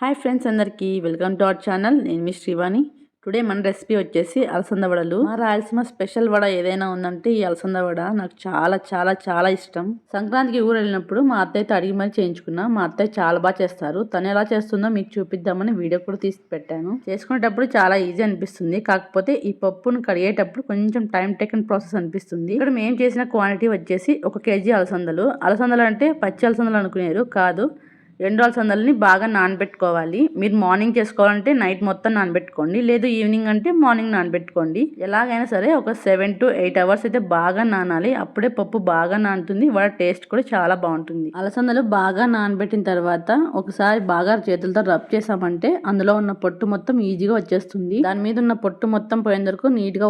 Hi friends అందరికీ welcome to our channel. నేను మీ శ్రీవాణి. టుడే మన రెసిపీ వచ్చేసి అలసంద వడలు. మా రాయలసీమ స్పెషల్ వడ ఏదైనా ఉందంటే ఈ అలసంద వడ నాకు చాలా చాలా చాలా ఇష్టం. సంక్రాంతికి ఊరు వెళ్ళినప్పుడు మా అత్తయ్యతో అడిగి మరి చేయించుకున్నా. మా అత్తయ్య చాలా బాగా చేస్తారు. తను ఎలా చేస్తుందో మీకు చూపిద్దామని వీడియో కూడా తీసి పెట్టాను. చేసుకునేటప్పుడు చాలా ఈజీ అనిపిస్తుంది. కాకపోతే ఈ పప్పును కడిగేటప్పుడు కొంచెం టైం టేకన్ ప్రాసెస్ అనిపిస్తుంది. ఇక్కడ మేము చేసిన క్వాంటిటీ వచ్చేసి ఒక కేజీ అలసందలు. అలసందలు అంటే పచ్చి అలసందలు అనుకునేరు కాదు. ఎండు అలసందలని బాగా నానబెట్టుకోవాలి. మీరు మార్నింగ్ చేసుకోవాలంటే నైట్ మొత్తం నానబెట్టుకోండి. లేదు ఈవినింగ్ అంటే మార్నింగ్ నానబెట్టుకోండి. ఎలాగైనా సరే ఒక సెవెన్ టు ఎయిట్ అవర్స్ అయితే బాగా నానాలి. అప్పుడే పప్పు బాగా నానుతుంది. వాటి టేస్ట్ కూడా చాలా బాగుంటుంది. అలసందలు బాగా నానబెట్టిన తర్వాత ఒకసారి బాగా చేతులతో రబ్ చేసామంటే అందులో ఉన్న పొట్టు మొత్తం ఈజీగా వచ్చేస్తుంది. దాని మీద ఉన్న పొట్టు మొత్తం పోయేంత వరకు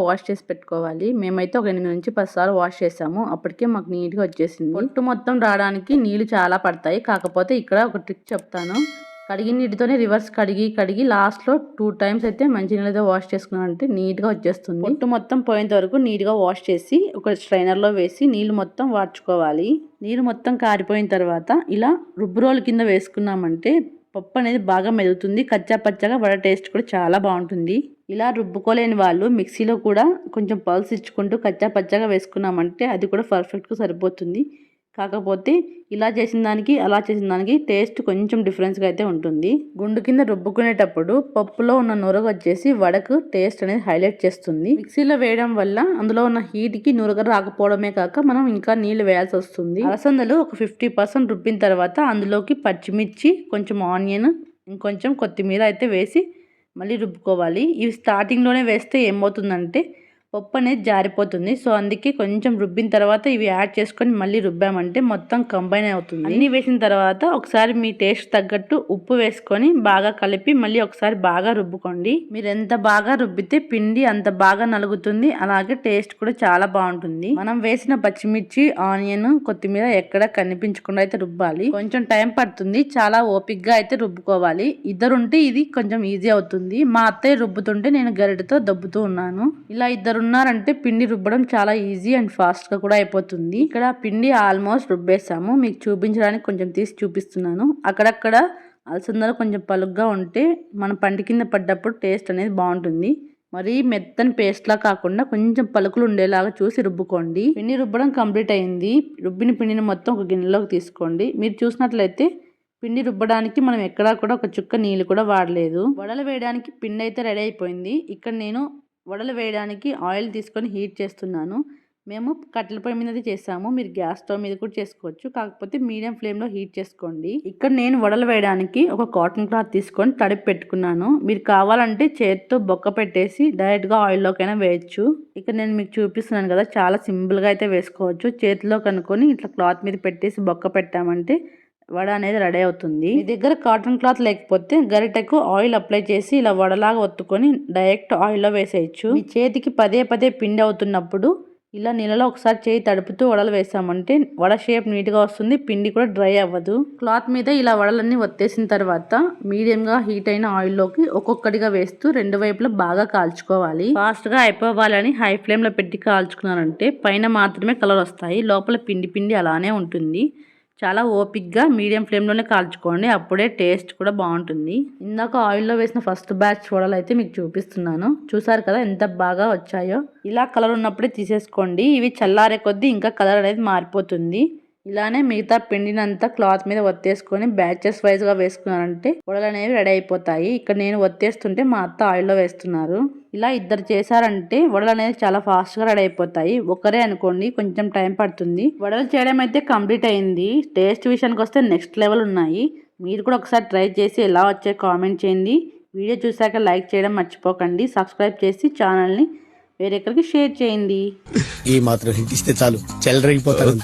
వాష్ చేసి పెట్టుకోవాలి. మేమైతే ఒక ఎనిమిది నుంచి పది సార్లు వాష్ చేసాము. అప్పటికే మాకు నీట్గా వచ్చేసింది. పొట్టు మొత్తం రావడానికి నీళ్ళు చాలా పడతాయి. కాకపోతే ఇక్కడ ఒక ట్రిక్ చెప్తాను. కడిగిన నీటితోనే రివర్స్ కడిగి కడిగి లాస్ట్లో టూ టైమ్స్ అయితే మంచి నీళ్ళతో వాష్ చేసుకున్నామంటే నీట్గా వచ్చేస్తుంది. పొట్టు మొత్తం పోయేంత వరకు నీట్గా వాష్ చేసి ఒక స్ట్రైనర్లో వేసి నీళ్ళు మొత్తం వాడ్చుకోవాలి. నీళ్ళు మొత్తం కారిపోయిన తర్వాత ఇలా రుబ్బు రోల్ కింద వేసుకున్నామంటే పప్పు అనేది బాగా మెదుగుతుంది కచ్చా పచ్చగా వడ టేస్ట్ కూడా చాలా బాగుంటుంది. ఇలా రుబ్బుకోలేని వాళ్ళు మిక్సీలో కూడా కొంచెం పల్స్ ఇచ్చుకుంటూ కచ్చా పచ్చగా వేసుకున్నామంటే అది కూడా పర్ఫెక్ట్గా సరిపోతుంది. కాకపోతే ఇలా చేసిన దానికి అలా చేసిన దానికి టేస్ట్ కొంచెం డిఫరెన్స్గా అయితే ఉంటుంది. గుండు కింద రుబ్బుకునేటప్పుడు పప్పులో ఉన్న నురగ వచ్చేసి వడకు టేస్ట్ అనేది హైలైట్ చేస్తుంది. మిక్సీలో వేయడం వల్ల అందులో ఉన్న హీట్కి నురగ రాకపోవడమే కాక మనం ఇంకా నీళ్ళు వేయాల్సి వస్తుంది. అలసందలు ఒక ఫిఫ్టీ పర్సెంట్ రుబ్బిన తర్వాత అందులోకి పచ్చిమిర్చి కొంచెం ఆనియన్ ఇంకొంచెం కొత్తిమీర అయితే వేసి మళ్ళీ రుబ్బుకోవాలి. ఇవి స్టార్టింగ్లోనే వేస్తే ఏమవుతుందంటే పప్పు అనేది జారిపోతుంది. సో అందుకే కొంచెం రుబ్బిన తర్వాత ఇవి యాడ్ చేసుకొని మళ్ళీ రుబ్బామంటే మొత్తం కంబైన్ అవుతుంది. అన్ని వేసిన తర్వాత ఒకసారి మీ టేస్ట్ తగ్గట్టు ఉప్పు వేసుకొని బాగా కలిపి మళ్ళీ ఒకసారి బాగా రుబ్బుకోండి. మీరు ఎంత బాగా రుబ్బితే పిండి అంత బాగా నలుగుతుంది. అలాగే టేస్ట్ కూడా చాలా బాగుంటుంది. మనం వేసిన పచ్చిమిర్చి ఆనియన్ కొత్తిమీర ఎక్కడ కనిపించకుండా అయితే రుబ్బాలి. కొంచెం టైం పడుతుంది. చాలా ఓపిక్గా అయితే రుబ్బుకోవాలి. ఇద్దరుంటే ఇది కొంచెం ఈజీ అవుతుంది. మా అత్తయ్య రుబ్బుతుంటే నేను గరిటతో దబ్బుతూ ఉన్నాను. ఇలా ఇద్దరు ఒకరున్నారంటే పిండి రుబ్బడం చాలా ఈజీ అండ్ ఫాస్ట్గా కూడా అయిపోతుంది. ఇక్కడ పిండి ఆల్మోస్ట్ రుబ్బేసాము. మీకు చూపించడానికి కొంచెం తీసి చూపిస్తున్నాను. అక్కడక్కడ అలసందలు కొంచెం పలుగ్గా ఉంటే మన పంటి కింద పడ్డప్పుడు టేస్ట్ అనేది బాగుంటుంది. మరీ మెత్తని పేస్ట్లా కాకుండా కొంచెం పలుకులు ఉండేలాగా చూసి రుబ్బుకోండి. పిండి రుబ్బడం కంప్లీట్ అయింది. రుబ్బిన పిండిని మొత్తం ఒక గిన్నెలోకి తీసుకోండి. మీరు చూసినట్లయితే పిండి రుబ్బడానికి మనం ఎక్కడా కూడా ఒక చుక్క నీళ్ళు కూడా వాడలేదు. వడలు వేయడానికి పిండి అయితే రెడీ అయిపోయింది. ఇక్కడ నేను వడలు వేయడానికి ఆయిల్ తీసుకొని హీట్ చేస్తున్నాను. మేము కట్టెల పొయ్యి మీద చేసాము. మీరు గ్యాస్ స్టవ్ మీద కూడా చేసుకోవచ్చు. కాకపోతే మీడియం ఫ్లేమ్లో హీట్ చేసుకోండి. ఇక్కడ నేను వడలు వేయడానికి ఒక కాటన్ క్లాత్ తీసుకొని తడిపి పెట్టుకున్నాను. మీరు కావాలంటే చేతితో బొక్క పెట్టేసి డైరెక్ట్గా ఆయిల్లోకైనా వేయచ్చు. ఇక్కడ నేను మీకు చూపిస్తున్నాను కదా చాలా సింపుల్గా అయితే వేసుకోవచ్చు. చేతిలో కనుక్కొని ఇట్లా క్లాత్ మీద పెట్టేసి బొక్క పెట్టామంటే వడ అనేది రెడీ అవుతుంది. మీ దగ్గర కాటన్ క్లాత్ లేకపోతే గరిటెకు ఆయిల్ అప్లై చేసి ఇలా వడలాగా ఒత్తుకొని డైరెక్ట్ ఆయిల్లో వేసేయచ్చు. మీ చేతికి పదే పదే పిండి అవుతున్నప్పుడు ఇలా నీళ్ళలో ఒకసారి చేయి తడుపుతూ వడలు వేసామంటే వడ షేప్ నీట్గా వస్తుంది పిండి కూడా డ్రై అవ్వదు. క్లాత్ మీద ఇలా వడలన్నీ ఒత్తేసిన తర్వాత మీడియంగా హీట్ అయిన ఆయిల్లోకి ఒక్కొక్కటిగా వేస్తూ రెండు వైపులా బాగా కాల్చుకోవాలి. ఫాస్ట్గా అయిపోవాలని హై ఫ్లేమ్లో పెట్టి కాల్చుకున్నారంటే పైన మాత్రమే కలర్ వస్తాయి లోపల పిండి పిండి అలానే ఉంటుంది. చాలా ఓపిక్గా మీడియం ఫ్లేమ్లోనే కాల్చుకోండి అప్పుడే టేస్ట్ కూడా బాగుంటుంది. ఇందాక ఆయిల్లో వేసిన ఫస్ట్ బ్యాచ్ చూడాలి అయితే మీకు చూపిస్తున్నాను. చూసారు కదా ఎంత బాగా వచ్చాయో? ఇలా కలర్ ఉన్నప్పుడే తీసేసుకోండి. ఇవి చల్లారే కొద్దీ ఇంకా కలర్ అనేది మారిపోతుంది. ఇలానే మిగతా పిండినంతా క్లాత్ మీద ఒత్తేసుకొని బ్యాచెస్ వైజ్గా వేసుకున్నారంటే వడలు అనేవి రెడీ అయిపోతాయి. ఇక్కడ నేను ఒత్తేస్తుంటే మా అత్త ఆయిల్లో వేస్తున్నారు. ఇలా ఇద్దరు చేశారంటే వడలు అనేది చాలా ఫాస్ట్గా రెడీ అయిపోతాయి. ఒకరే అనుకోండి కొంచెం టైం పడుతుంది. వడలు చేయడం అయితే కంప్లీట్ అయింది. టేస్ట్ విషయానికి వస్తే నెక్స్ట్ లెవెల్ ఉన్నాయి. మీరు కూడా ఒకసారి ట్రై చేసి ఎలా వచ్చే కామెంట్ చేయండి. వీడియో చూసాక లైక్ చేయడం మర్చిపోకండి. సబ్స్క్రైబ్ చేసి ఛానల్ని వేరెక్కడికి షేర్ చేయండి. ఈ మాత్రం చాలు. చెల్లరగిపోతారు